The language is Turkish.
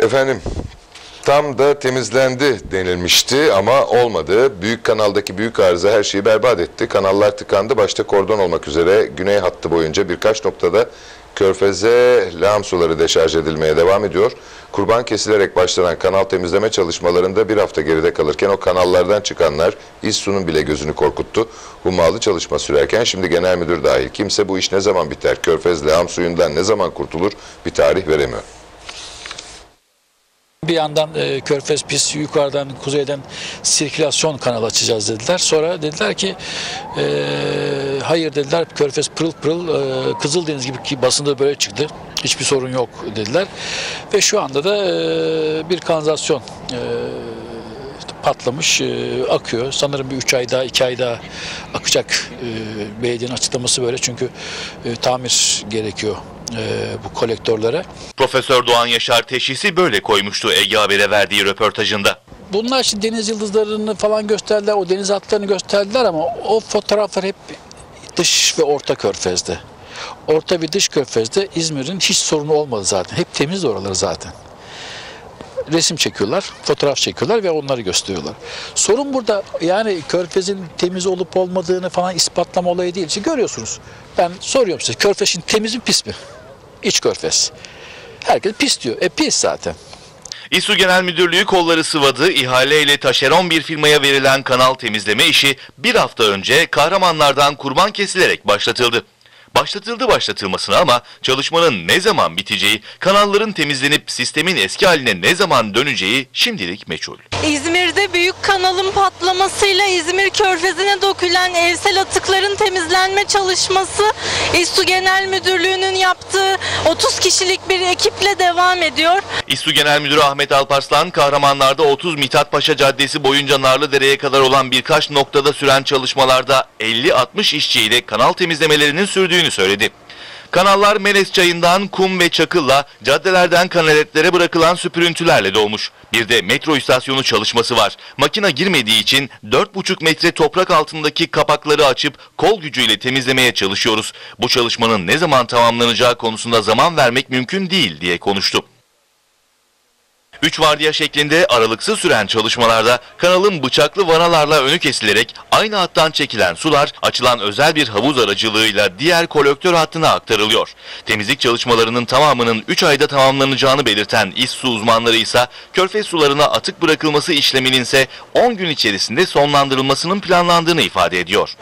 Efendim tam da temizlendi denilmişti ama olmadı. Büyük kanaldaki büyük arıza her şeyi berbat etti. Kanallar tıkandı başta kordon olmak üzere güney hattı boyunca birkaç noktada körfeze lağım suları deşarj edilmeye devam ediyor. Kurban kesilerek başlanan kanal temizleme çalışmalarında bir hafta geride kalırken o kanallardan çıkanlar İSSU'nun bile gözünü korkuttu. Hummalı çalışma sürerken şimdi genel müdür dahil kimse bu iş ne zaman biter, körfez lağım suyundan ne zaman kurtulur bir tarih veremiyor. Bir yandan e, Körfez pis yukarıdan kuzeyden sirkülasyon kanalı açacağız dediler. Sonra dediler ki e, hayır dediler Körfez pırıl pırıl e, Kızıldeniz gibi ki basında böyle çıktı. Hiçbir sorun yok dediler. Ve şu anda da e, bir kanalizasyon e, patlamış, e, akıyor. Sanırım bir 3 ay daha, 2 ay daha akacak e, belediyenin açıklaması böyle. Çünkü e, tamir gerekiyor e, bu kolektörlere. Profesör Doğan Yaşar teşhisi böyle koymuştu Ege Haber'e verdiği röportajında. Bunlar için deniz yıldızlarını falan gösterdiler, o deniz atlarını gösterdiler ama o fotoğraflar hep dış ve orta körfezde. Orta ve dış körfezde İzmir'in hiç sorunu olmadı zaten. Hep temiz oraları zaten. Resim çekiyorlar, fotoğraf çekiyorlar ve onları gösteriyorlar. Sorun burada yani körfezin temiz olup olmadığını falan ispatlama olayı değil. Şimdi görüyorsunuz. Ben soruyorum size körfez şimdi temiz mi pis mi? İç körfez. Herkes pis diyor. E pis zaten. İSU Genel Müdürlüğü kolları sıvadı, ihaleyle taşeron bir firmaya verilen kanal temizleme işi bir hafta önce Kahramanlardan kurban kesilerek başlatıldı. Başlatıldı başlatılmasına ama çalışmanın ne zaman biteceği, kanalların temizlenip sistemin eski haline ne zaman döneceği şimdilik meçhul. İzmir'de büyük kanalın patlamasıyla İzmir Körfezi'ne dökülen evsel atıkların temizlenme çalışması İSU Genel Müdürlüğü'nün yaptığı 30 kişilik bir ekiple devam ediyor. İSU Genel Müdürü Ahmet Alparslan, Kahramanlar'da 30 Mithat Paşa Caddesi boyunca Narlıdere'ye kadar olan birkaç noktada süren çalışmalarda 50-60 işçiyle kanal temizlemelerinin sürdüğünü söyledi. Kanallar Meles Çayı'ndan kum ve çakılla, caddelerden kanaletlere bırakılan süpürüntülerle dolmuş. Bir de metro istasyonu çalışması var. Makina girmediği için 4,5 metre toprak altındaki kapakları açıp kol gücüyle temizlemeye çalışıyoruz. Bu çalışmanın ne zaman tamamlanacağı konusunda zaman vermek mümkün değil diye konuştu. Üç vardiya şeklinde aralıksız süren çalışmalarda kanalın bıçaklı vanalarla önü kesilerek aynı hattan çekilen sular açılan özel bir havuz aracılığıyla diğer kolektör hattına aktarılıyor. Temizlik çalışmalarının tamamının 3 ayda tamamlanacağını belirten İSSU uzmanları ise körfez sularına atık bırakılması işleminin ise 10 gün içerisinde sonlandırılmasının planlandığını ifade ediyor.